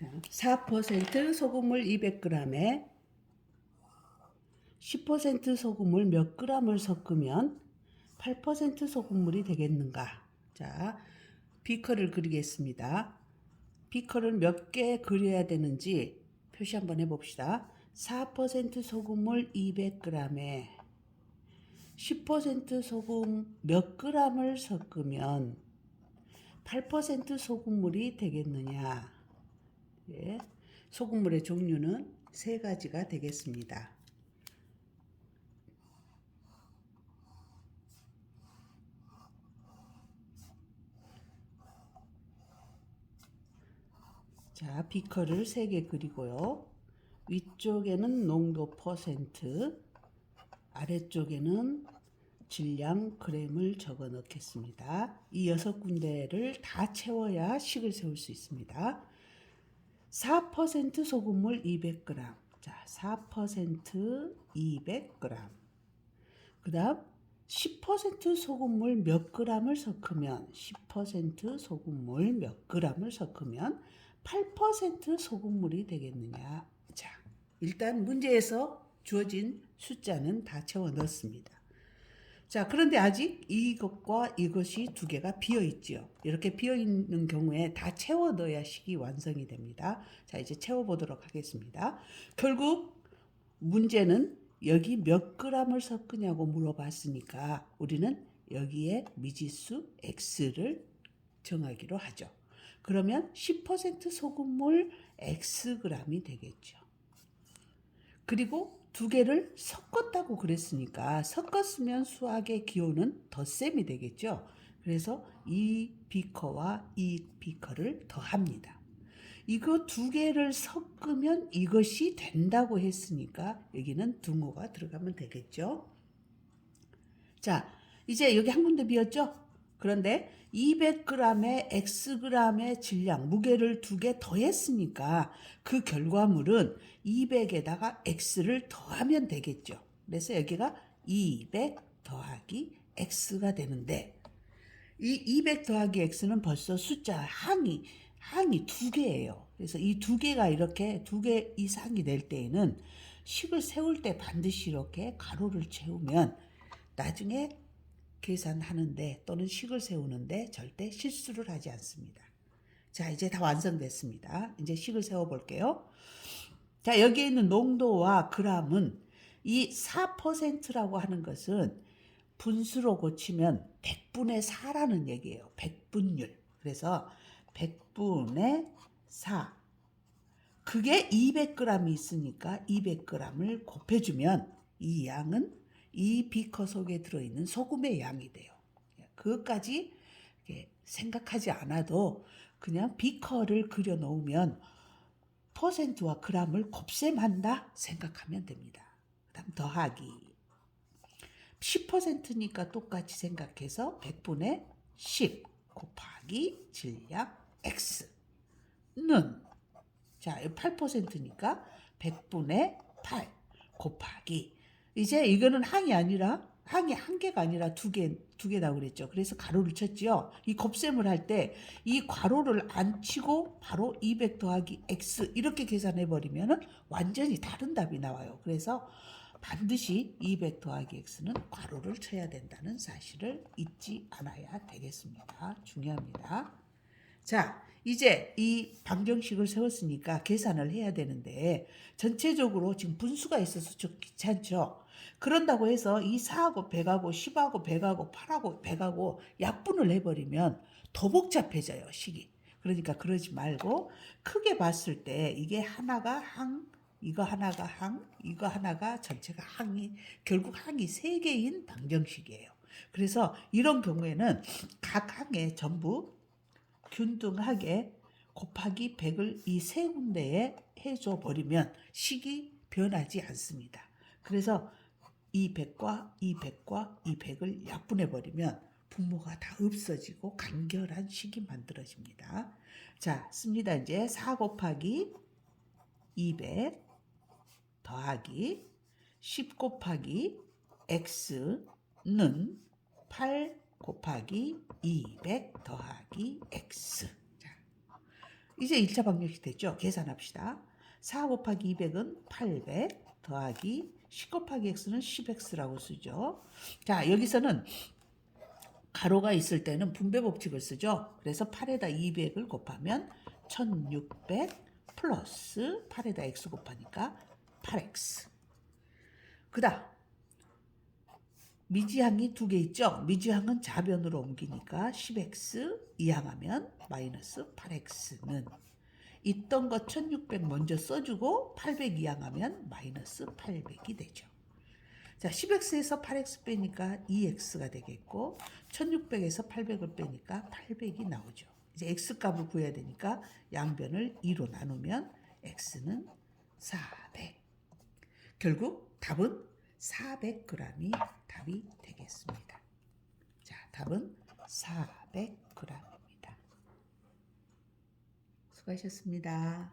4% 소금물 200g에 10% 소금물 몇 g을 섞으면 8% 소금물이 되겠는가? 자, 비커를 그리겠습니다. 비커를 몇 개 그려야 되는지 표시 한번 해봅시다. 4% 소금물 200g에 10% 소금 몇 g을 섞으면 8% 소금물이 되겠느냐? 예, 소금물의 종류는 세 가지가 되겠습니다. 자, 비커를 세개 그리고요. 위쪽에는 농도 퍼센트, 아래쪽에는 질량 그램을 적어 넣겠습니다. 이 여섯 군데를 다 채워야 식을 세울 수 있습니다. 4% 소금물 200g. 자, 4% 200g. 그 다음 10% 소금물 몇 g을 섞으면 10% 소금물 몇 g을 섞으면 8% 소금물이 되겠느냐. 자, 일단 문제에서 주어진 숫자는 다 채워 넣었습니다. 자, 그런데 아직 이것과 이것이 두 개가 비어 있지요. 이렇게 비어 있는 경우에 다 채워 넣어야 식이 완성이 됩니다. 자, 이제 채워 보도록 하겠습니다. 결국 문제는 여기 몇 g을 섞으냐고 물어봤으니까 우리는 여기에 미지수 x를 정하기로 하죠. 그러면 10% 소금물 xg이 되겠죠. 그리고 두 개를 섞었다고 그랬으니까 섞었으면 수학의 기호는 덧셈이 되겠죠. 그래서 이 비커와 이 비커를 더합니다. 이거 두 개를 섞으면 이것이 된다고 했으니까 여기는 등호가 들어가면 되겠죠. 자, 이제 여기 한 군데 비었죠? 그런데 200g의 xg의 질량, 무게를 두 개 더했으니까 그 결과물은 200에다가 x를 더하면 되겠죠. 그래서 여기가 200 더하기 x가 되는데 이 200 더하기 x는 벌써 숫자 항이 항이 두 개예요. 그래서 이 두 개가 이렇게 두 개 이상이 될 때에는 식을 세울 때 반드시 이렇게 가로를 채우면 나중에 계산하는데 또는 식을 세우는데 절대 실수를 하지 않습니다. 자, 이제 다 완성됐습니다. 이제 식을 세워 볼게요. 자, 여기에 있는 농도와 g은 이 4%라고 하는 것은 분수로 고치면 100분의 4라는 얘기예요. 100분율. 그래서 100분의 4. 그게 200g이 있으니까 200g을 곱해주면 이 양은 이 비커 속에 들어있는 소금의 양이 돼요. 그것까지 생각하지 않아도 그냥 비커를 그려 놓으면 퍼센트와 그람을 곱셈한다 생각하면 됩니다. 그 다음 더하기 10%니까 똑같이 생각해서 100분의 10 곱하기 질량 x는 자 8%니까 100분의 8 곱하기 이제 이거는 항이 아니라 항이 한 개가 아니라 두 개, 두 개다 그랬죠. 그래서 가로를 쳤죠. 이 곱셈을 할 때 이 괄호를 안 치고 바로 200 더하기 x 이렇게 계산해 버리면은 완전히 다른 답이 나와요. 그래서 반드시 200 더하기 x는 괄호를 쳐야 된다는 사실을 잊지 않아야 되겠습니다. 중요합니다. 자, 이제 이 방정식을 세웠으니까 계산을 해야 되는데 전체적으로 지금 분수가 있어서 좀 귀찮죠. 그런다고 해서 이 4하고 100하고 10하고 100하고 8하고 100하고 약분을 해버리면 더 복잡해져요, 식이. 그러니까 그러지 말고 크게 봤을 때 이게 하나가 항, 이거 하나가 항, 이거 하나가 전체가 항이, 결국 항이 세 개인 방정식이에요. 그래서 이런 경우에는 각 항에 전부 균등하게 곱하기 100을 이 세 군데에 해줘 버리면 식이 변하지 않습니다. 그래서 이 100과 이 100과 이 100을 약분해 버리면 분모가 다 없어지고 간결한 식이 만들어집니다. 자, 씁니다. 이제 4 곱하기 200 더하기 10 곱하기 x는 8 곱하기 200 더하기 x. 자, 이제 1차 방정식 됐죠? 계산합시다. 4 곱하기 200은 800 더하기 10 곱하기 x는 10x라고 쓰죠. 자, 여기서는 가로가 있을 때는 분배 법칙을 쓰죠. 그래서 8에다 200을 곱하면 1600 플러스 8에다 x 곱하니까 8x. 그다음 미지항이 두 개 있죠. 미지항은 자변으로 옮기니까 10x 이항하면 마이너스 8x는 있던 거1600 먼저 써주고 800 이항하면 마이너스 800이 되죠. 자, 10x에서 8x 빼니까 2x가 되겠고 1600에서 800을 빼니까 800이 나오죠. 이제 x 값을 구해야 되니까 양변을 2로 나누면 x는 400. 결국 답은 400g이 답이 되겠습니다. 자, 답은 400g입니다. 수고하셨습니다.